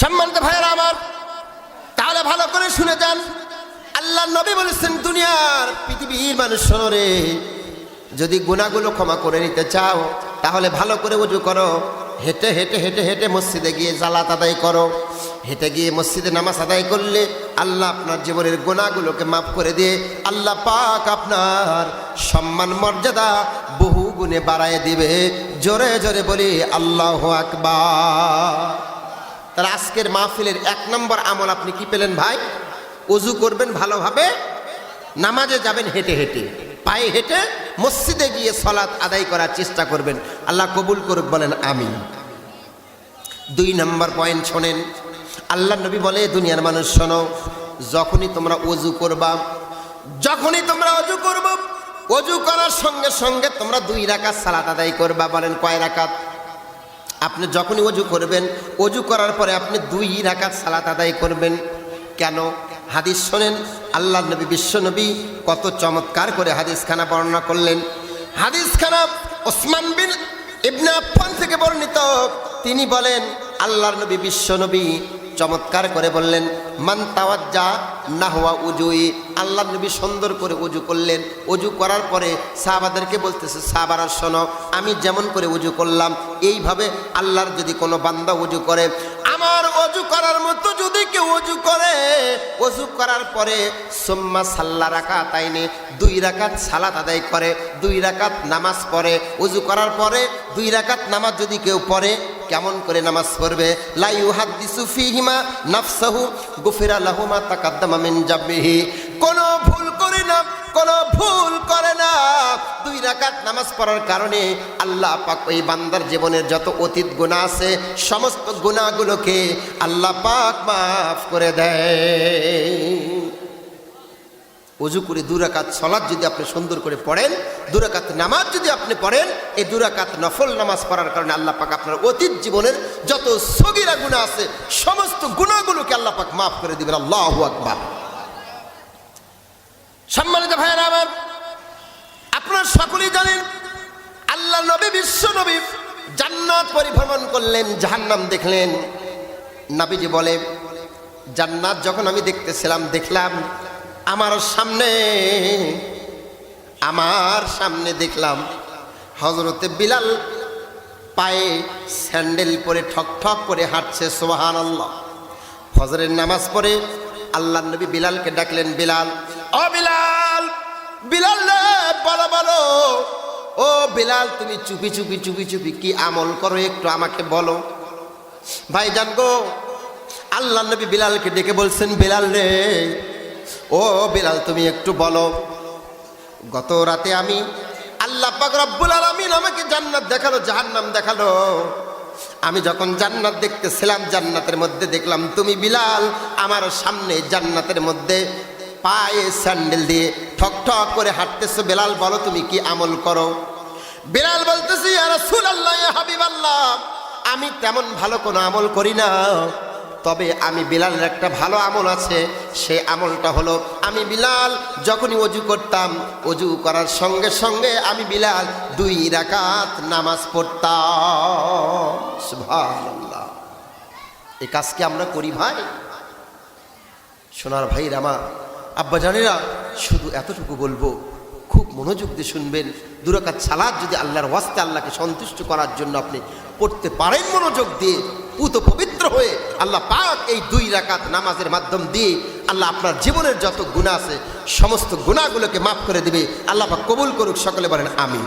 সম্মানিত ভাইয়েরা আমার, তাহলে ভালো করে শুনে যান। আল্লাহ নবী বলেছেন, দুনিয়ার পৃথিবীর মানুষ রে, যদি গুণাগুলো ক্ষমা করে নিতে চাও, তাহলে ভালো করে উজু করো। হেঁটে হেঁটে হেঁটে হেঁটে মসজিদে গিয়ে জালাত আদায় করো। হেঁটে গিয়ে মসজিদে নামাজ আদায় করলে আল্লাহ আপনার জীবনের গোনাগুলোকে মাফ করে দিয়ে আল্লাহ পাক আপনার সম্মান, মর্যাদা বহু গুণে বাড়ায় দিবে। জোরে জোরে বলি, আল্লাহ আকবার। তাহলে আজকের মাহফিলের এক নম্বর আমল আপনি কি পেলেন ভাই? অজু করবেন ভালোভাবে, নামাজে যাবেন হেঁটে হেঁটে, পায়ে হেঁটে মসজিদে গিয়ে সলাৎ আদায় করার চেষ্টা করবেন। আল্লাহ কবুল করুক, বলেন আমি দুই নম্বর পয়েন্ট শোনেন, আল্লাহ নবী বলে, দুনিয়ার মানুষ শোনো, যখনই তোমরা অজু করবা, যখনই তোমরা অজু করব অজু করার সঙ্গে সঙ্গে তোমরা দুই রাকাত সালাত আদায় করবা, বলেন কয় রাকাত? আপনি যখনই অজু করবেন, অজু করার পরে আপনি দুই রাকাত সালাত আদায় করবেন। কেন? হাদিস শোনেন, আল্লাহ নবী, বিশ্ব নবী কত চমৎকার করে হাদিস খানা বর্ণনা করলেন। হাদিস খানা ওসমান বিন ইবনে থেকে বর্ণিত। তিনি বলেন, আল্লাহর নবী, বিশ্ব নবী চমৎকার করে বললেন, মান তাওয়াজ্জা নাহওয়া উজুই। আল্লাহ নবী সুন্দর করে উজু করলেন। উজু করার পরে সাহাবাদেরকে বলতেছে, সাহাবারা, শোনো, আমি যেমন করে উজু করলাম, এইভাবে আল্লাহর যদি কোনো বান্দা উজু করে, আমার অজু করার মতো যদি কেউ অজু করে অজু করার পরে সোম্মা সাল্লা রাখা তাইনে দুই রাকাত সালাত আদায় করে, দুই রাকাত নামাজ পড়ে অজু করার পরে দুই রাকাত নামাজ যদি কেউ পড়ে কেমন করে নামাজ পড়বে? লাইউ হাদিসু ফিহিমা নাফসাহু গুফিরা লাহুমা তাকাদ্দামা মিন জাবিহি কোন ভুল করে না, কোন ভুল করে না। দুই রাকাত নামাজ পড়ার কারণে আল্লাহ পাক ওই বান্দার জীবনের যত অতীত গুণা আছে, সমস্ত গুণাগুলোকে আল্লাহ পাক মাফ করে দেয়। অজু করে দুরাকাত সলাদ যদি আপনি সুন্দর করে পড়েন দুরাকাত নামাজ যদি আপনি পড়েন, এই দুরাকাত নফল নামাজ পড়ার কারণে আল্লাহ পাক আপনার অতীত জীবনের যত সগিরা গুণা আছে, সমস্ত গুণাগুলোকে আল্লাহ পাক মাফ করে দিবেন। আল্লাহ আকবার। সম্মানিত ভাইয়েরা আমার, আপনার সকলেই জানেন, আল্লাহ নবী, বিশ্ব নবী জান্নাত পরিভ্রমণ করলেন, জাহান্নাম দেখলেন। নাবিজি বলে, জান্নাত যখন আমি দেখতেছিলাম, দেখলাম আমার সামনে আমার সামনে দেখলাম হজরতে বিলাল পায়ে স্যান্ডেল পরে ঠক ঠক করে হাঁটছে সোহান আল্লাহ ফজরের নামাজ পড়ে আল্লাহ নবী বিলালকে ডাকলেন, বিলাল, ও বিলাল বিলাল বলো বলো। ও বিলাল, তুমি চুপি চুপি চুপি চুপি কি আমল করো একটু আমাকে বলো। ভাই গো, আল্লাহ নবী বিলালকে ডেকে বলছেন, বিলাল রে ও বিলাল, তুমি একটু বলো। গত রাতে আমি আল্লাহ পাক রব্বুল আলামিন আমাকে জান্নাত দেখাল, জাহান্নাম দেখাল। আমি যখন জান্নাত দেখতেছিলাম, জান্নাতের মধ্যে দেখলাম তুমি বিলাল, আমার সামনে জান্নাতের মধ্যে পায়ে স্যান্ডেল দিয়ে ঠক ঠক করে হাঁটতেছো। বিলাল, বলো তুমি কি আমল করো? বিলাল বলতেছি আল্লাহ হাবিব আল্লাহ আমি তেমন ভালো কোনো আমল করি না। তবে আমি বিলালের একটা ভালো আমল আছে। সে আমলটা হলো, আমি বিলাল যখনই অজু করতাম, অজু করার সঙ্গে সঙ্গে আমি বিলাল দুই রাকাত নামাজ পড়তাম। এই কাজ কি আমরা করি ভাই? সোনার ভাই রামা আব্বা জানেরা, শুধু এতটুকু বলব, খুব মনোযোগ দিয়ে শুনবেন। দুরাকাত সালাদ যদি আল্লাহর ওয়াস্তে আল্লাহকে সন্তুষ্ট করার জন্য আপনি পড়তে পারেন মনোযোগ দিয়ে পুত পবিত্র হয়ে আল্লাহ পাক এই দুই রাকাত নামাজের মাধ্যম দিয়ে আল্লাহ আপনার জীবনের যত গুণা আছে, সমস্ত গুণাগুলোকে মাফ করে দেবে। আল্লাহ পাক কবুল করুক, সকলে বলেন, আমিন।